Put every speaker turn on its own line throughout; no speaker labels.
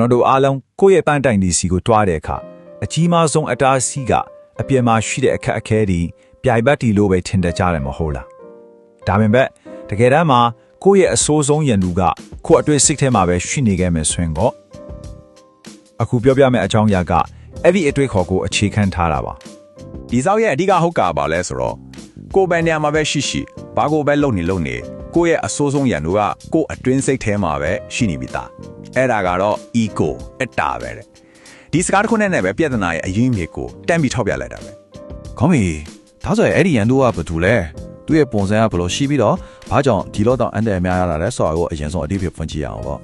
ကျွန်တော်တို့အားလုံးကိုယ့်ရဲ့ပန်းတိုင်ဒီစီကိုတွားတဲ့အခါအကြီးမားဆုံးအတားအဆီးကအပြင်မှာရှိတဲ့အခက်အခဲတွေပြိုင်ဘက်တီလို့ပဲထင်တတ်ကြတယ်မဟုတ်လားဒါပေမဲ့တကယ်တမ်းမှာကိုယ့်ရဲ့အဆိုးဆုံးရန်သူကကိုယ့်အတွေ့စိတ်ထဲမှာပဲရှိနေခဲ့မယ်ဆိုရင်တော့အခုပြောပြမယ့်အကြောင်းအရာကအဲ့ဒီအတွေ့ခေါ်ကိုအခြေခံထားတာပါ
ဒီစောက်ရဲ့အဓိကဟုတ်ကပါလဲဆိုတော့ကိုယ်ပဲနေရာမှာပဲရှိရှိဘာကိုပဲလုပ်နေလုပ်နေ ကိုယ့်ရဲ့အဆိုးဆုံးရန်သူကကိုယ့်အတွင်းစိတ်ထဲမှာပဲရှိနေပြီသားအဲ့ဒါကတော့ ego အတ္တပဲတဲ့ဒီစကားတစ်ခုနဲ့ပဲပြဿနာရဲ့အရင်းမြစ်ကိုတန်းပြီးထောက်ပြလိုက်တာပဲ
ခေါင်းမီဒါဆိုရင်အဲ့ဒီရန်တို့ကဘာတူလဲသူ့ရဲ့ပုံစံကဘယ်လိုရှိပြီးတော့ဘာကြောင့်ဒီလိုတော့အန်တယ်များရတာလဲဆိုတာကိုအရင်ဆုံးအတိအပြဖွင့်ကြည့်ရအောင်ပေါ့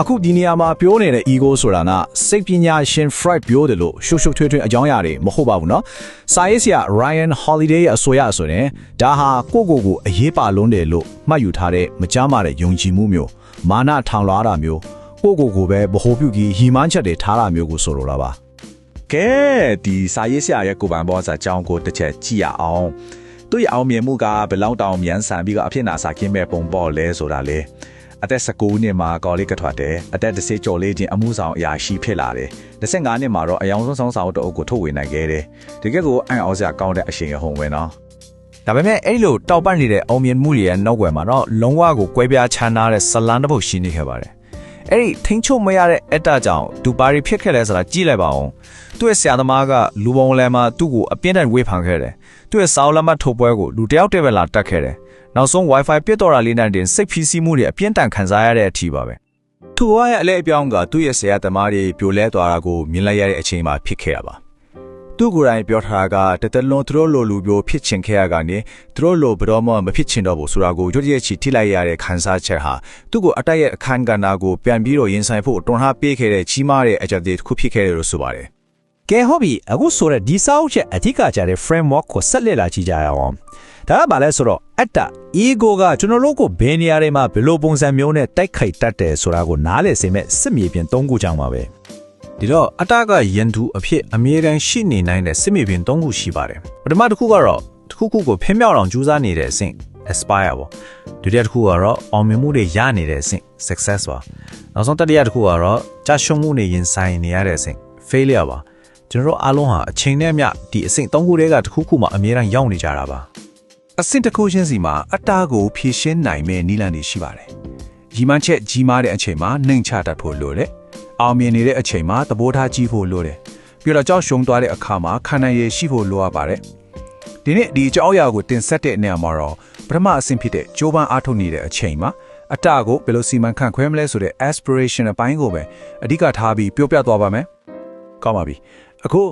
အခုဒီနေရာမှာပြောနေတဲ့ ego ဆိုတာကစိတ်ပညာရှင် Freud ပြောတယ်လို့ရှုပ်ရှုပ်ထွေးထွေးအကြောင်းအရာတွေမဟုတ်ပါဘူးเนาะစာရေးဆရာ Ryan Holiday ရဲ့အဆိုအရဆိုရင်ဒါဟာကိုယ့်ကိုယ်ကိုအရေးပါလုံးတယ်လို့မှတ်ယူထားတဲ့မကြားမာတဲ့ယုံကြည်မှုမျိုးမာနထောင်လွှားတာမျိုးကိုယ့်ကိုယ်ကိုပဲဗဟိုပြုပြီးဟီမန်းချက်တွေထားတာမျိုးကိုဆိုလိုတာပါ
ကဲဒီစာရေးဆရာရဲ့ကိုယ်ပိုင်ဘောစာအကြောင်းကိုတစ်ချက်ကြည့်ရအောင်သူ့ရဲ့အောင်မြင်မှုကဘယ်လောက်တောင်မြန်ဆန်ပြီးတော့အဖြစ်နာစာခင်းမဲ့ပုံပေါ်လဲဆိုတာလေ အသက်19နှစ်မှာကော်လေးကထွက်တယ်အသက်10ကျော်လေးချင်းအမှုဆောင်အရာရှိဖြစ်လာတယ်25နှစ်မှာတော့အယောင်ဆုံးဆောင်ဆောင်တအုပ်ကိုထုတ်ဝေနိုင်ခဲ့တယ်တကယ်ကိုအံ့ဩစရာကောင်းတဲ့အရှင်ရဟုံဝင်နော်
ဒါပေမဲ့အဲ့လိုတောက်ပန့်နေတဲ့အောင်မြင်မှုတွေရဲ့နောက်ွယ်မှာတော့လုံးဝကိုကွဲပြားခြားနားတဲ့ဇလန်တစ်ပုဒ်ရှိနေခဲ့ပါတယ်။အဲ့ဒီထိန်းချုပ်မရတဲ့အတ္တကြောင့်ဒူပါရီဖြစ်ခဲ့လဲဆိုတာကြည့်လိုက်ပါဦး။သူ့ရဲ့ဆရာသမားကလူပုံလယ်မှာသူ့ကိုအပြင်းထန်ဝေးဖန်ခဲ့တယ်။ သူ့ရဲ့စာအုပ်လက်မှတ်ထုတ်ပွဲကိုလူတယောက်တည်းပဲလာတက်ခဲ့တယ်။နောက်ဆုံး Wi-Fi ပြတ်တော်တာလေးနဲ့တင်စိတ်ဖိစီးမှုတွေအပြင်းထန်ခံစားရတဲ့အထိပါပဲ။
သူရဲ့အလဲအပြောင်းကသူ့ရဲ့ဆရာသမားတွေပြိုလဲသွားတာကိုမြင်လိုက်ရတဲ့အချိန်မှာဖြစ်ခဲ့တာပါသူကိုယ်တိုင်ပြောထားတာကတတလွန်သူတို့လိုလူမျိုးဖြစ်ချင်ခဲ့ရကနေသူတို့လိုဘယ်တော့မှမဖြစ်ချင်တော့ဘူးဆိုတာကိုကြွရချီထိလိုက်ရတဲ့ခံစားချက်ဟာသူ့ကိုအတက်ရဲ့အခန်းကဏ္ဍကိုပြန်ပြီးတော့ရင်ဆိုင်ဖို့တွန်းထားပေးခဲ့တဲ့ကြီးမားတဲ့အကြတဲ့တစ်ခုဖြစ်ခဲ့တယ်လို့ဆိုပါတယ်
ကဲဟုတ်ပြီအခုဆိုတဲ့ဒီစာအုပ်ချက်အဓိကကြတဲ့ framework ကိုဆက်လက်လာကြည့်ကြရအောင်ဒါကဘာလဲဆိုတော့အတ္တ ego ကကျွန်တော်တို့ကိုဘယ်နေရာတွေမှာဘယ်လိုပုံစံမျိုးနဲ့တိုက်ခိုက်တတ်တယ်ဆိုတာကိုနားလည်စေမဲ့စစ်မြေပြင်၃ခုကြောင်းပါပဲ
ဒီတော့အတ္တကယန်သူအဖြစ်အမြဲတမ်းရှိနေနိုင်တဲ့စစ်မြေပြင်၃ခုရှိပါတယ်ပထမတစ်ခုကတော့တစ်ခုခုကိုဖျက်မြောက်အောင်ကြိုးစားနေတဲ့အဆင့် aspire ပေါ့ဒုတိယတစ်ခုကတော့အောင်မြင်မှုတွေရနေတဲ့အဆင့် success ပါနောက်ဆုံးတတိယတစ်ခုကတော့ကြာရှုံးမှုတွေရင်ဆိုင်နေရတဲ့အဆင့် failure ပါ ကျွန်တော်တို့အားလုံးဟာအချိန်နဲ့အမျှဒီအဆင့်၃ခုတည်းကတစ်ခုခုမှအမြဲတမ်းရောက်နေကြတာပါ
အဆင့်တစ်ခုချင်းစီမှာအတ္တကိုဖြည့်ရှင်းနိုင်မဲ့နီလန်တွေရှိပါတယ်။ရီမန်းချက်ကြီးမားတဲ့အချိန်မှာနှိမ်ချတတ်ဖို့လိုတယ်။အောင်မြင်နေတဲ့အချိန်မှာသဘောထားကြီးဖို့လိုတယ်။ပြီးတော့ကြောက်ရွံသွားတဲ့အခါမှာခံနိုင်ရည်ရှိဖို့လိုအပ်ပါတယ်။ဒီနေ့ဒီအကြောင်းအရာကိုတင်ဆက်တဲ့နေရာမှာတော့ပထမအဆင့်ဖြစ်တဲ့ကြိုးပမ်းအားထုတ်နေတဲ့အချိန်မှာအတ္တကိုဘယ်လိုစီမံခန့်ခွဲမလဲဆိုတဲ့ aspiration အပိုင်းကိုပဲအဓိကထားပြီးပြောပြသွားပါမယ်။ကောင်းပါပြီ အခု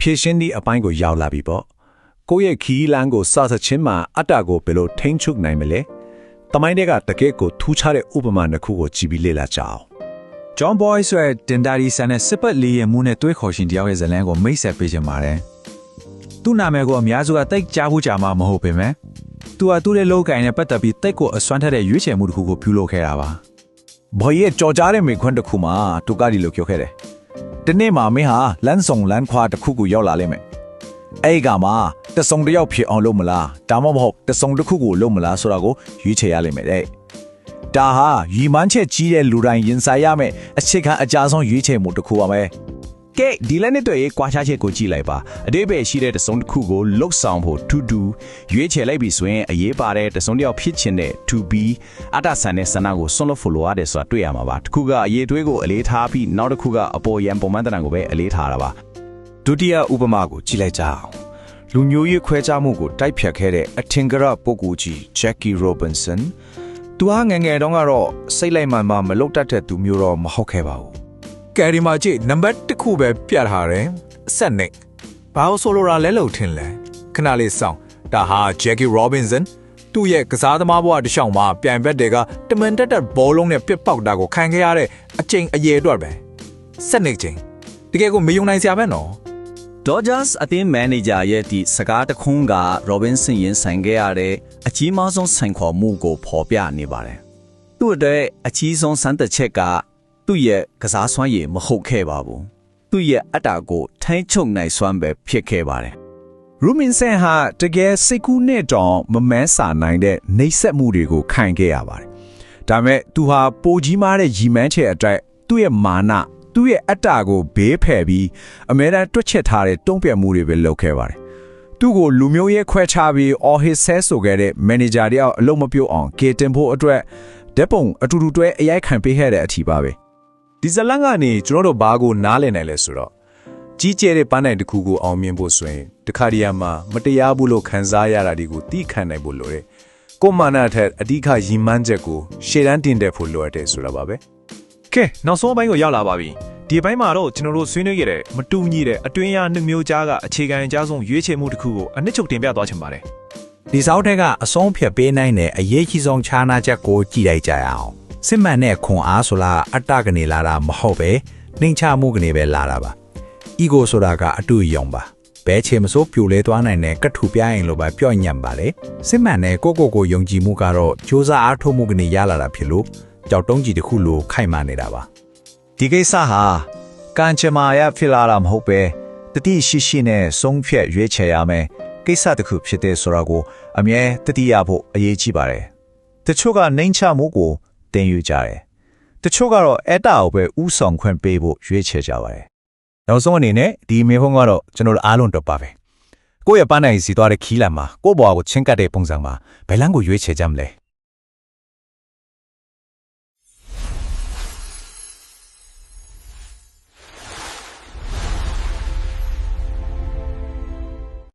ဖြည့်ရှင်းသည့်အပိုင်းကိုရောက်လာပြီပေါ့ကိုယ့်ရဲ့ခီးလန်းကိုစသချင်းမှာအတ္တကိုဘယ်လိုထိန်းချုပ်နိုင်မလဲတမိုင်းတွေကတကယ့်ကိုထူးခြားတဲ့ဥပမာတစ်ခုကိုကြည့်ပြီးလေ့လာကြအောင်
John Boy ဆိုတဲ့တင်ဒါရီဆန်နဲ့စစ်ပတ်လေးရဲ့မှုနဲ့တွဲခေါ်ရှင်တယောက်ရဲ့ဇလန်းကိုမိတ်ဆက်ပေးချင်ပါတယ်။သူ့နာမည်ကိုအများစုကတိတ်ကြားဖို့ကြာမှမဟုတ်ပေမဲ့သူကသူ့ရဲ့လောက်ကင်နဲ့ပတ်သက်ပြီးတိတ်ကိုအစွမ်းထက်တဲ့ရွေးချယ်မှုတစ်ခုကိုပြုလုပ်ခဲ့တာပါ
ဘော်ရဲ့ကြော်ကြားတဲ့မိခွန်းတစ်ခုမှာတူကဒီလိုပြောခဲ့တယ်။ ဒီနေ့မှာမင်းဟာလမ်းဆောင်လမ်းခွာတစ်ခုကိုရောက်လာလိမ့်မယ်။အဲ့ဒီကမှာတစုံတစ်ယောက်ဖြစ်အောင်လုပ်မလားဒါမှမဟုတ်တစုံတစ်ခုကိုလုပ်မလားဆိုတာကိုရွေးချယ်ရလိမ့်မယ်တဲ့။ဒါဟာရီမန်းချက်ကြီးတဲ့လူတိုင်းရင်ဆိုင်ရမယ့်အခြေခံအကြဆုံးရွေးချယ်မှုတစ်ခုပါပဲ။ ကဲဒီလက်နဲ့တွေ့ရေးကွာခြားချက်ကိုကြည့်လိုက်ပါအတိပ္ပယ်ရှိတဲ့တစုံတစ်ခုကိုလှုပ်ဆောင်ဖို့ to do ရွေးချယ်လိုက်ပြီဆိုရင်အရေးပါတဲ့တစုံတစ်ယောက်ဖြစ်ချင်တဲ့ to be အတ္တဆန်တဲ့ဆန္ဒကိုစွန့်လွတ်ဖို့လိုရတယ်ဆိုတာတွေ့ရမှာပါတစ်ခုကအရေးသွေးကိုအလေးထားပြီးနောက်တစ်ခုကအပေါ်ယံပုံမှန်တဏ္ဍာကိုပဲအလေးထားတာပါ
ဒုတိယဥပမာကိုကြည့်လိုက်ကြအောင်လူမျိုးရေးခွဲခြားမှုကိုတိုက်ဖြတ်ခဲ့တဲ့အထင်ကရပုဂ္ဂိုလ်ကြီး Jackie Robinson သူဟာငယ်ငယ်တုန်းကတော့စိတ်လိုက်မှန်မှမလုတ်တတ်တဲ့သူမျိုးတော့မဟုတ်ခဲ့ပါဘူး
ကယ်ရီမာကြည့်နံပါတ်1ခုပဲပြထားတယ်အဆက်နေဘာလို့ဆိုလိုတာလဲလို့ထင်လဲခဏလေးစောင့်ဒါဟာ Jackie Robinson သူ့ရဲ့ကစားသမားဘဝတစ်လျှောက်မှာပြိုင်ဘက်တွေကတမန်တက်တက်ဘောလုံးနဲ့ပြစ်ပေါက်တာကိုခံခဲ့ရတဲ့အချိန်အရေအတွက်ပဲဆက်နေချိန်တကယ်ကိုမယုံနိုင်စရာပဲနော်
Dodgers အသင်းမန်နေဂျာရဲ့ဒီစကားတခွန်းက Robinson ရင်ဆိုင်ခဲ့ရတဲ့အကြီးမားဆုံးဆိုင်ခေါ်မှုကိုဖော်ပြနေပါတယ်။သူ့အတွက်အကြီးဆုံးစမ်းသပ်ချက်က သူ့ရဲ့ကစားစွမ်းရည်မဟုတ်ခဲ့ပါဘူး။သူ့ရဲ့အတ္တကိုထိန်းချုပ်နိုင်စွမ်းပဲဖြစ်ခဲ့ပါတယ်
ရူမင်ဆန်ဟာတကယ်စိတ်ကူးနဲ့တောင်မမန်းစာနိုင်တဲ့နှိပ်စက်မှုတွေကိုခံခဲ့ရပါတယ်။ဒါပေမဲ့သူဟာပိုကြီးမားတဲ့ရီမန်းချက်အတွက်သူ့ရဲ့မာန
သူ့ရဲ့အတ္တကိုဘေးဖယ်ပြီးအမြဲတမ်းတွက်ချက်ထားတဲ့တုံ့ပြန်မှုတွေပဲလုပ်ခဲ့ပါတယ်သူ့ကိုလူမျိုးရေးခွဲခြားပြီး all his says ဆိုခဲ့တဲ့ manager တယောက်အလုံးမပြုတ်အောင်ကေတင်ဖို့အတွက်ဓာတ်ပုံအတူတူတွဲအရိုက်ခံပေးခဲ့တဲ့အထီပါပဲ
ဒီဇလန်ကနေကျွန်တော်တို့ဘာကိုနားလည်နိုင်လဲဆိုတော့ကြီးကျယ်တဲ့ပန်းနိုင်တစ်ခုကိုအောင်မြင်ဖို့ဆိုရင်တခါတရံမှာမတရားဘူးလို့ခံစားရတာတွေကိုသိခံနိုင်ဖို့လိုတယ်။ကိုယ်မာနထက်အဓိကရည်မှန်းချက်ကိုရှေ့တန်းတင်တဲ့ဖို့လိုအပ်တယ်ဆိုတာပါပဲ
ကဲနောက်ဆုံးအပိုင်းကိုရောက်လာပါပြီဒီအပိုင်းမှာတော့ကျွန်တော်တို့ဆွေးနွေးခဲ့တဲ့မတူညီတဲ့အတွင်းရနှစ်မျိုးကြားကအခြေခံအကြဆုံးရွေးချယ်မှုတစ်ခုကိုအနှစ်ချုပ်တင်ပြသွားချင်ပါတယ်
ဒီစောက်ထဲကအဆုံးဖြတ်ပေးနိုင်တဲ့အရေးကြီးဆုံးခြားနာချက်ကိုကြည့်လိုက်ကြရအောင် စစ်မှန်တဲ့ခွန်အားဆိုလားအတ္တကနေလာတာမဟုတ်ပဲနှိမ်ချမှုကနေပဲလာတာပါ ego ဆိုတာကအတူယုံပါဘဲချေမစိုးပြိုလဲသွားနိုင်တဲ့ကတ်ထူပြိုင်လိုပဲပြော့ညံ့ပါလေစစ်မှန်တဲ့ကိုကိုကိုယုံကြည်မှုကတော့စ조사အားထုတ်မှုကနေရလာတာဖြစ်လို့ကြောက်တုံးကြီးတစ်ခုလိုခိုင်မာနေတာပါဒီကိစ္စဟာကံချမာရဖြစ်လာတာမဟုတ်ပဲတတိရှိရှိနဲ့ဆုံးဖြတ်ရွေးချယ်ရမယ်ကိစ္စတစ်ခုဖြစ်တဲ့ဆိုတာကိုအမြဲတတိရဖို့အရေးကြီးပါတယ်တချို့ကနှိမ်ချမှုကို တင်ယူကြတယ်တချို့ကတော့အဲ့တာကိုပဲဥဆောင်ခွင့်ပေးဖို့ရွေးချယ်ကြပါတယ်နောက်ဆုံးအနေနဲ့ဒီမေဖုံးကတော့ကျွန်တော်တို့အားလုံးတော့ပါပဲကိုယ့်ရဲ့ပန်းနိုင်စီသွားတဲ့ခီးလန်မှာကိုယ့်ဘဝကိုချင်းကပ်တဲ့ပုံစံမှာဘယ်လမ်းကိုရွေးချယ်ကြမလဲ